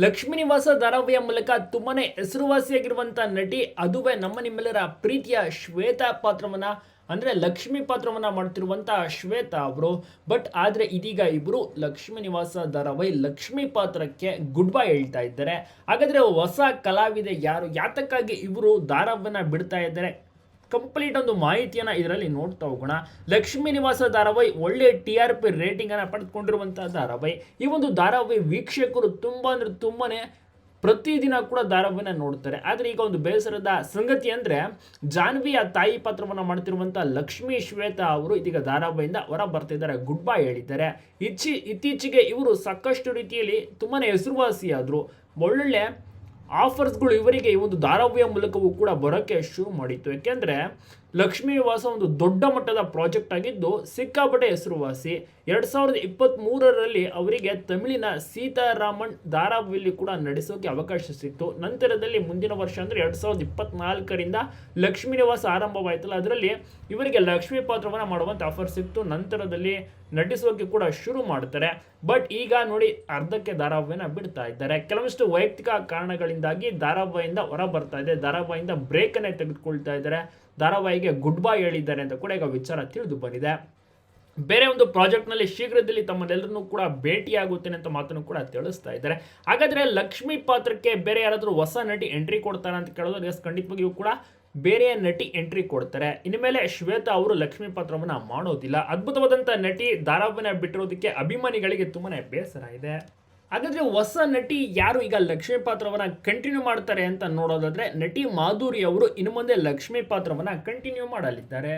ಲಕ್ಷ್ಮೀ ನಿವಾಸ ಧಾರಾವಾಹಿಯ ಮೂಲಕ ತುಂಬಾನೇ ಹೆಸರುವಾಸಿಯಾಗಿರುವಂಥ ನಟಿ ಅದುವೇ ನಮ್ಮ ನಿಮ್ಮೆಲ್ಲರ ಪ್ರೀತಿಯ ಶ್ವೇತಾ ಪಾತ್ರವನ್ನ, ಅಂದ್ರೆ ಲಕ್ಷ್ಮಿ ಪಾತ್ರವನ್ನ ಮಾಡ್ತಿರುವಂಥ ಶ್ವೇತಾ ಅವರು. ಬಟ್ ಆದ್ರೆ ಇದೀಗ ಇಬ್ರು ಲಕ್ಷ್ಮೀ ನಿವಾಸ ಧಾರಾವಾಹಿ ಲಕ್ಷ್ಮಿ ಪಾತ್ರಕ್ಕೆ ಗುಡ್ ಬೈ ಹೇಳ್ತಾ ಇದ್ದಾರೆ. ಹಾಗಾದ್ರೆ ಹೊಸ ಕಲಾವಿದೆ ಯಾರು? ಯಾತಕ್ಕಾಗಿ ಇವರು ಧಾರಾವನ್ನ ಬಿಡ್ತಾ ಇದ್ದಾರೆ? ಕಂಪ್ಲೀಟ್ ಒಂದು ಮಾಹಿತಿಯನ್ನು ಇದರಲ್ಲಿ ನೋಡ್ತಾ ಹೋಗೋಣ. ಲಕ್ಷ್ಮೀ ನಿವಾಸ ಧಾರಾವಾಹಿ ಒಳ್ಳೆ ಟಿ ಆರ್ ಪಿ ರೇಟಿಂಗನ್ನು ಪಡೆದುಕೊಂಡಿರುವಂಥ ಧಾರಾವಾಹಿ. ಈ ಒಂದು ಧಾರಾವಾಹಿ ವೀಕ್ಷಕರು ತುಂಬ ಅಂದರೆ ತುಂಬಾನೇ ಪ್ರತಿದಿನ ಕೂಡ ಧಾರಾವಾಹಿನ ನೋಡ್ತಾರೆ. ಆದರೆ ಈಗ ಒಂದು ಬೇಸರದ ಸಂಗತಿ ಅಂದ್ರೆ ಜಾನ್ವಿಯ ತಾಯಿ ಪಾತ್ರವನ್ನು ಮಾಡ್ತಿರುವಂಥ ಲಕ್ಷ್ಮೀ ಶ್ವೇತಾ ಅವರು ಇದೀಗ ಧಾರಾವಾಹಿಯಿಂದ ಹೊರ ಬರ್ತಿದ್ದಾರೆ ಗುಡ್ ಬೈ ಹೇಳಿದ್ದಾರೆ. ಇಚ್ಚಿ ಇತ್ತೀಚೆಗೆ ಇವರು ಸಾಕಷ್ಟು ರೀತಿಯಲ್ಲಿ ತುಂಬಾನೇ ಹೆಸರುವಾಸಿಯಾದರು. ಒಳ್ಳೊಳ್ಳೆ ಆಫರ್ಸ್ಗಳು ಇವರಿಗೆ ಈ ಒಂದು ಧಾರಾವಾಹಿಯ ಮೂಲಕವೂ ಕೂಡ ಬರೋಕ್ಕೆ ಶುರು ಮಾಡಿತ್ತು. ಯಾಕೆಂದರೆ ಲಕ್ಷ್ಮೀ ನಿವಾಸ ಒಂದು ದೊಡ್ಡ ಮಟ್ಟದ ಪ್ರಾಜೆಕ್ಟ್ ಆಗಿದ್ದು ಸಿಕ್ಕಾಪಟ್ಟೆ ಹೆಸರುವಾಸಿ. ಎರಡು ಸಾವಿರದ ಇಪ್ಪತ್ತ್ಮೂರರಲ್ಲಿ ಅವರಿಗೆ ತಮಿಳಿನ ಸೀತಾರಾಮನ್ ಧಾರಾವಿಯಲ್ಲಿ ಕೂಡ ನಡೆಸೋಕೆ ಅವಕಾಶ ಸಿಕ್ತು ನಂತರದಲ್ಲಿ ಮುಂದಿನ ವರ್ಷ ಅಂದರೆ ಎರಡು ಸಾವಿರದ ಇಪ್ಪತ್ನಾಲ್ಕರಿಂದ ಲಕ್ಷ್ಮೀ ನಿವಾಸ ಆರಂಭವಾಯಿತಲ್ಲ, ಅದರಲ್ಲಿ ಇವರಿಗೆ ಲಕ್ಷ್ಮೀ ಪಾತ್ರವನ್ನು ಮಾಡುವಂಥ ಆಫರ್ ಸಿಕ್ತು ನಂತರದಲ್ಲಿ ನಟಿಸೋಕೆ ಕೂಡ ಶುರು ಮಾಡ್ತಾರೆ. ಬಟ್ ಈಗ ನೋಡಿ ಅರ್ಧಕ್ಕೆ ಧಾರಾವಾಹಿನ ಬಿಡ್ತಾ ಇದ್ದಾರೆ. ಕೆಲವಷ್ಟು ವೈಯಕ್ತಿಕ ಕಾರಣಗಳಿಂದಾಗಿ ಧಾರಾವಾಹಿಯಿಂದ ಹೊರ ಬರ್ತಾ ಇದೆ. ಧಾರಾವಾಹಿಯಿಂದ ಬ್ರೇಕನ್ನೇ ತೆಗೆದುಕೊಳ್ತಾ ಇದ್ದಾರೆ. ಧಾರಾವಾಹಿಗೆ ಗುಡ್ ಬೈ ಹೇಳಿದ್ದಾರೆ ಅಂತ ಕೂಡ ಈಗ ವಿಚಾರ ತಿಳಿದು ಬಂದಿದೆ. ಬೇರೆ ಒಂದು ಪ್ರಾಜೆಕ್ಟ್ನಲ್ಲಿ ಶೀಘ್ರದಲ್ಲಿ ತಮ್ಮನ್ನೆಲ್ಲರನ್ನೂ ಕೂಡ ಭೇಟಿಯಾಗುತ್ತೇನೆ ಅಂತ ಮಾತನ್ನು ಕೂಡ ತಿಳಿಸ್ತಾ ಇದ್ದಾರೆ. ಹಾಗಾದ್ರೆ ಲಕ್ಷ್ಮಿ ಪಾತ್ರಕ್ಕೆ ಬೇರೆ ಯಾರಾದರೂ ಹೊಸ ನಟಿ ಎಂಟ್ರಿ ಕೊಡ್ತಾರ ಅಂತ ಕೇಳೋದು ಎಸ್ ಖಂಡಿತವಾಗಿಯೂ ಕೂಡ ಬೇರೆ ನಟಿ ಎಂಟ್ರಿ ಕೊಡ್ತಾರೆ. ಇನ್ಮೇಲೆ ಶ್ವೇತಾ ಅವರು ಲಕ್ಷ್ಮಿ ಪಾತ್ರವನ್ನು ಮಾಡೋದಿಲ್ಲ. ಅದ್ಭುತವಾದಂಥ ನಟಿ ಧಾರಾವಾಹಿನ ಬಿಟ್ಟಿರೋದಕ್ಕೆ ಅಭಿಮಾನಿಗಳಿಗೆ ತುಂಬಾ ಬೇಸರ ಇದೆ. ಹಾಗಾದ್ರೆ ಹೊಸ ನಟಿ ಯಾರು? ಈಗ ಲಕ್ಷ್ಮೀ ಪಾತ್ರವನ್ನು ಕಂಟಿನ್ಯೂ ಮಾಡ್ತಾರೆ ಅಂತ ನೋಡೋದಾದರೆ ನಟಿ ಮಾಧುರಿ ಅವರು ಇನ್ನು ಮುಂದೆ ಲಕ್ಷ್ಮೀ ಪಾತ್ರವನ್ನು ಕಂಟಿನ್ಯೂ ಮಾಡಲಿದ್ದಾರೆ.